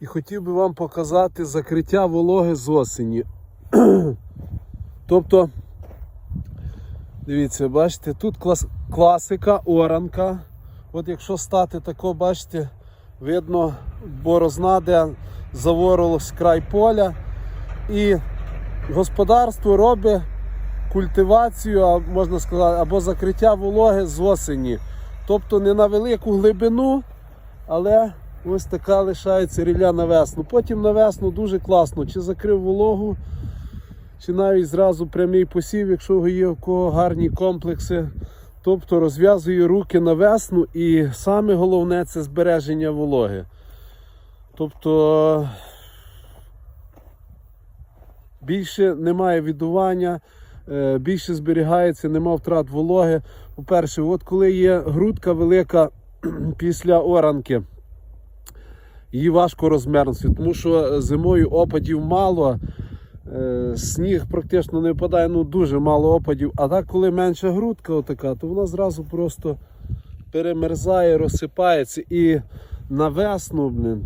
і хотів би вам показати закриття вологи з осені. тобто, дивіться, бачите, тут клас, класика, оранка. От якщо стати тако, бачите, видно борозна, де заворилось край поля. І господарство робить культивацію, можна сказати, або закриття вологи з осені. Тобто не на велику глибину, але ось така лишається рілля на весну. Потім на весну дуже класно, чи закрив вологу, чи навіть зразу прямий посів, якщо є в кого гарні комплекси. Тобто розв'язую руки на весну і саме головне це збереження вологи. Тобто більше немає відування, е, більше зберігається, нема втрат вологи. По-перше, от коли є грудка велика після оранки, її важко розмерзнути, тому що зимою опадів мало, е, сніг практично не випадає, ну дуже мало опадів. А так, коли менша грудка, отака, то вона зразу просто перемерзає, розсипається і на весну, блін,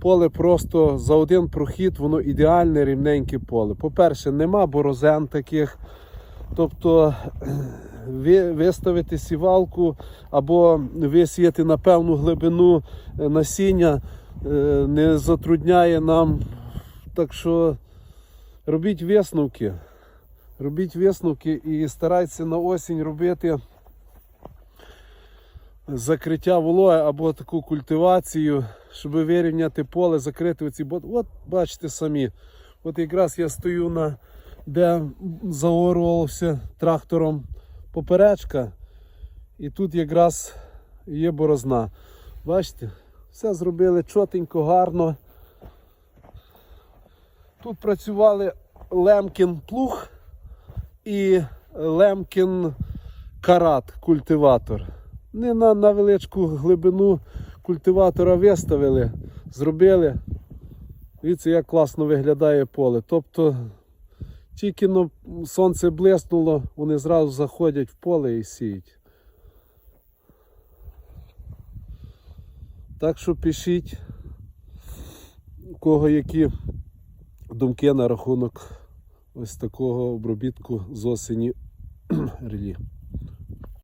поле просто за один прохід, воно ідеальне рівненьке поле. По-перше, нема борозен таких. Тобто виставити сівалку або висіяти на певну глибину е, насіння е, не затрудняє нам. Так що робіть висновки. Робіть висновки і старайтеся на осінь робити закриття вологи або таку культивацію, щоб вирівняти поле, закрити оці бо От бачите самі. От якраз я стою на де заорувався трактором поперечка, і тут якраз є борозна. Бачите, все зробили чотенько, гарно. Тут працювали Лемкін плуг і Лемкін карат культиватор. Не на, величку глибину культиватора виставили, зробили. Дивіться, як класно виглядає поле. Тобто тільки но сонце блиснуло, вони зразу заходять в поле і сіють. Так що пишіть, у кого які думки на рахунок ось такого обробітку з осені релі.